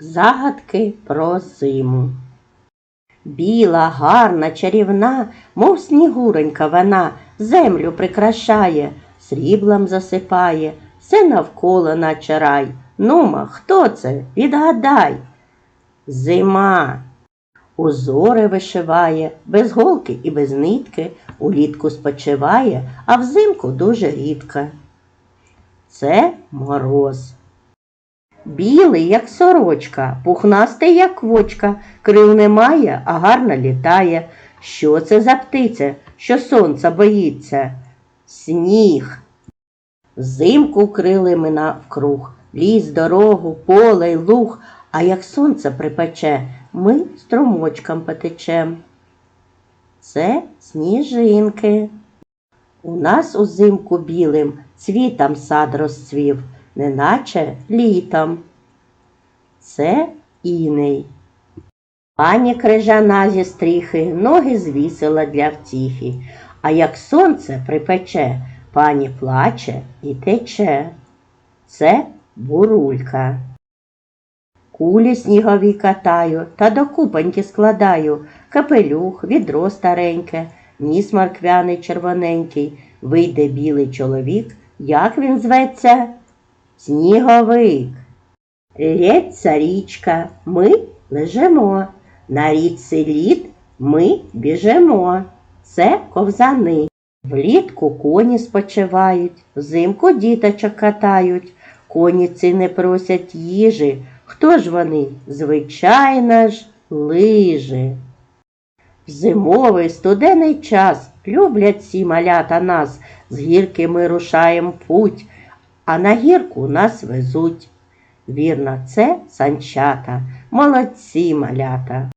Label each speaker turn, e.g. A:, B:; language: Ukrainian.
A: Загадки про зиму. Біла, гарна, чарівна, мов снігуренька вона, землю прикрашає, сріблом засипає, все навколо наче рай. Нума, хто це? Відгадай. Зима. Узори вишиває, без голки і без нитки, улітку спочиває, а взимку дуже рідко. Це мороз. Білий, як сорочка, пухнастий, як квочка, крил немає, а гарно літає. Що це за птиця, що сонця боїться? Сніг. Взимку крили ми навкруг, ліс, дорогу, поле й луг, а як сонце припече, ми струмочком потечем. Це сніжинки. У нас узимку білим цвітом сад розцвів, неначе літом. Це іней. Пані крижана зі стріхи ноги звісила для втіхи, а як сонце припече, пані плаче і тече. Це бурулька. Кулі снігові катаю та до купоньки складаю, капелюх, відро стареньке, ніс морквяний червоненький, вийде білий чоловік, як він зветься? Сніговик. Лється річка, ми лежимо. На річці лід ми біжимо. Це ковзани. Влітку коні спочивають, взимку діточок катають. Коні ці не просять їжі. Хто ж вони? Звичайно ж, лижи. В зимовий студений час люблять ці малята нас. З гірки ми рушаєм путь, а на гірку нас везуть. Вірно, це санчата, молодці малята.